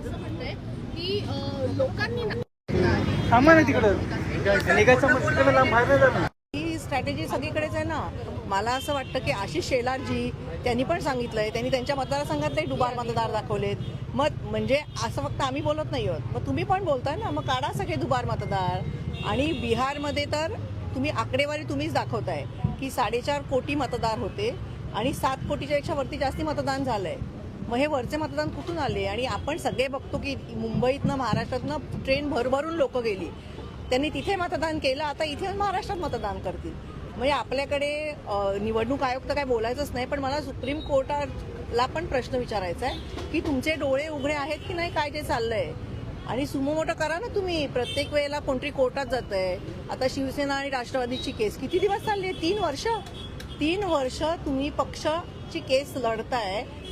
असं की लोकांनी थांबा ना तिकडं. निघायचं तिकडं ही स्ट्रॅटेजी सगळीकडेच आहे ना. मला असं वाटतं की आशिष शेलारजी त्यांनी पण सांगितलंय. त्यांनी त्यांच्या मतदारसंघातले दुबार मतदार दाखवलेत. मग म्हणजे असं फक्त आम्ही बोलत नाही आहोत. मग तुम्ही पण बोलताय ना. मग काढा सगळे दुबार मतदार. आणि बिहारमध्ये तर तुम्ही आकडेवारी तुम्हीच दाखवताय की साडेचार कोटी मतदार होते आणि सात कोटीच्या पेक्षा वरती जास्ती मतदान झालंय. मग हे वरचे मतदान कुठून आले? आणि आपण सगळे बघतो की मुंबईतनं महाराष्ट्रातनं ट्रेन भरभरून लोक गेली. त्यांनी तिथे मतदान केलं आता इथे महाराष्ट्रात मतदान करतील. म्हणजे आपल्याकडे निवडणूक आयोग तर काय बोलायचंच नाही पण मला सुप्रीम कोर्टाला पण प्रश्न विचारायचा आहे की तुमचे डोळे उघडे आहेत की नाही? काय जे चाललंय? आणि सुमो मोठं करा ना तुम्ही. प्रत्येक वेळेला कोणतरी कोर्टात जात आहे आता शिवसेना आणि राष्ट्रवादीची केस किती दिवस चालली आहे? तीन वर्ष? तीन वर्ष तुम्ही पक्षाची केस लढताय.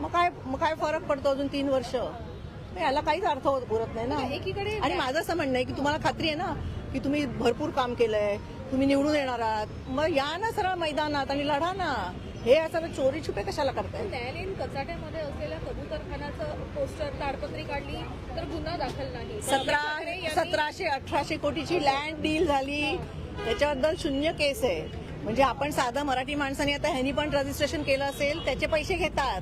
मग काय मग काय फरक पडतो अजून तीन वर्ष? मग याला काहीच अर्थ होत- उरत नाही ना. एकीकडे आणि माझं असं म्हणणं आहे की तुम्हाला खात्री आहे ना की तुम्ही भरपूर काम केलंय तुम्ही निवडून येणार आहात. मग या ना सरळ मैदानात आणि लढा ना. हे असं चोरी छुपे कशाला करताय? न्यायालयीन कचाट्यामध्ये असलेल्या कबूतरखानाचं पोस्टर ताडपत्री काढली तर गुन्हा दाखल नाही. सतरा सतराशे अठराशे कोटीची लँड डील झाली. त्याच्याबद्दल शून्य केस आहे. म्हणजे आपण साधं मराठी माणसाने आता ह्यांनी पण रजिस्ट्रेशन केलं असेल त्याचे पैसे घेतात.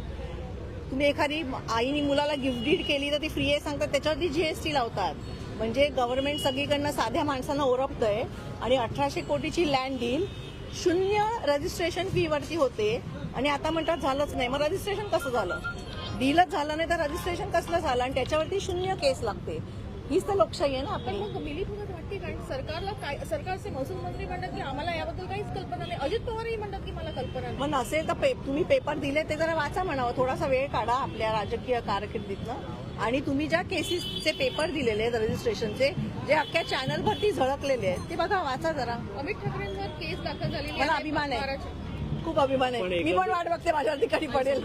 तुम्ही एखादी आईनी मुलाला गिफ्ट डीड केली तर ती फ्री आहे सांगतात त्याच्यावरती जीएसटी लावतात. म्हणजे गव्हर्नमेंट सगळीकडनं साध्या माणसांना ओरपतंय आणि अठराशे कोटीची लँड डील शून्य रजिस्ट्रेशन फी वरती होते. आणि आता म्हणतात झालंच नाही. मग रजिस्ट्रेशन कसं झालं? डीलच झालं नाही तर रजिस्ट्रेशन कसलं झालं? आणि त्याच्यावरती शून्य केस लागते. हीच तर लोकशाही आहे ना पण आपली मग मिलीभगत वाटते कारण सरकारला काय सरकारचे महसूल मंत्री म्हणतात की आम्हाला याबद्दल काहीच कल्पना नाही. अजित पवारही म्हणतात की मला कल्पना नाही. मग नसेल तर पे, तुम्ही पेपर दिले ते जरा वाचा म्हणावं. थोडासा वेळ काढा आपल्या राजकीय कारकिर्दीतनं. आणि तुम्ही ज्या केसेसचे पेपर दिलेले आहेत रजिस्ट्रेशनचे जे अख्ख्या चॅनलवरती झळकलेले आहेत ते बघा वाचा जरा. अमित ठाकरेंवर केस दाखल झालेली मला. अभिमान आहे. खूप अभिमान आहे. मी पण वाट बघते माझ्यावर ठिकाणी पडेल.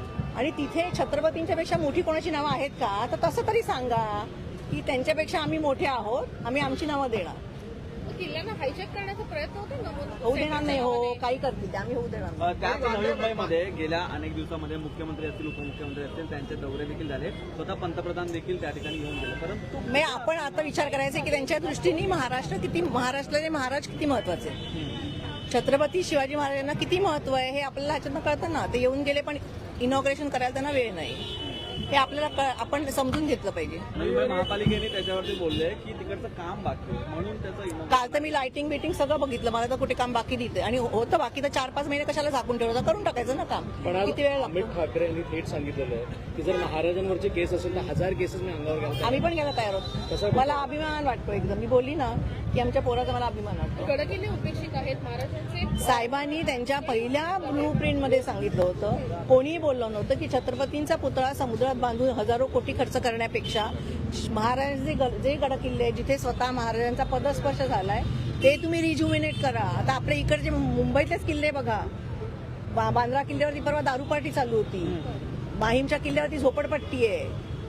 आणि तिथे छत्रपतींच्या पेक्षा मोठी कोणाची नावं आहेत का? तर तसं तरी सांगा की त्यांच्यापेक्षा आम्ही मोठे आहोत आम्ही आमची नावं देणार. किल्ल्यांना हायजॅक करण्याचा प्रयत्न होतो ना? मग होऊ देणार नाही हो काही करतील आम्ही होऊ देणार त्याच गेल्या अनेक दिवसामध्ये मुख्यमंत्री असतील उपमुख्यमंत्री असतील त्यांचे दौरे देखील झाले. स्वतः पंतप्रधान देखील त्या ठिकाणी येऊन गेले. परंतु म्हणजे आपण आता विचार करायचा की त्यांच्या दृष्टीने महाराष्ट्र किती महाराष्ट्राचे महाराज किती महत्त्वाचे. छत्रपती शिवाजी महाराजांना किती महत्त्व आहे हे आपल्याला ह्याच्यातनं कळतं ना. ते येऊन गेले पण इनॉग्रेशन करायला त्यांना वेळ नाही. हे आपल्याला आपण समजून घेतलं पाहिजे. मुंबई महापालिकेने त्याच्यावरती बोलले की तिकडचं काम बाकी आहे. म्हणून त्याचं इनोव्हेशन काल तर मी लाइटिंग बिटिंग सगळं बघितलं. मला तर कुठे काम बाकी दिसते आणि होतं बाकी तर चार पाच महिने कशाला झाकून ठेवलं? होतं करून टाकायचं ना काम. पण आज किती वेळ अमित ठाकरे यांनी थेट सांगितलेलं आहे की जर महाराजांवरचे केस असेल तर हजार केसेस मी अंगावर घालतो. आम्ही पण गेला तयार कसं होतो मला अभिमान वाटतो एकदम. मी बोलली ना की आमच्या पोराचा मला अभिमान वाटतो. गडकिल्ले उपेक्षित आहेत महाराजांचे. साहेबांनी त्यांच्या पहिल्या ब्लू प्रिंटमध्ये सांगितलं होतं. कोणीही बोललं नव्हतं की छत्रपतींचा पुतळा समुद्रात बांधून हजारो कोटी खर्च करण्यापेक्षा महाराज जे गडकिल्ले जिथे स्वतः महाराजांचा पदस्पर्श झालाय ते तुम्ही रिज्युमिनेट करा. आता आपल्या इकडचे मुंबईतलेच किल्ले बघा. बांद्रा किल्ल्यावरती परवा दारू पार्टी चालू होती. माहीमच्या किल्ल्यावरती झोपडपट्टी आहे.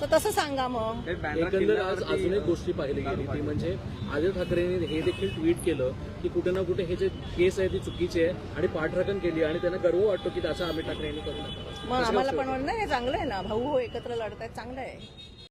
तर तसं सांगा मग. एकंदर आज अजून एक गोष्टी पाहिली गेली ती म्हणजे आदित्य ठाकरेंनी हे देखील ट्विट केलं की कुठे ना कुठे हे जे केस आहे ती चुकीची आहे आणि पाठराखण केली आणि त्यांना गर्व वाटतो की त्याचा अमित ठाकरे यांनी करू नका. मग आम्हाला पण म्हणणं हे चांगलं आहे ना? भाऊ हो एकत्र लढतायत चांगलं आहे.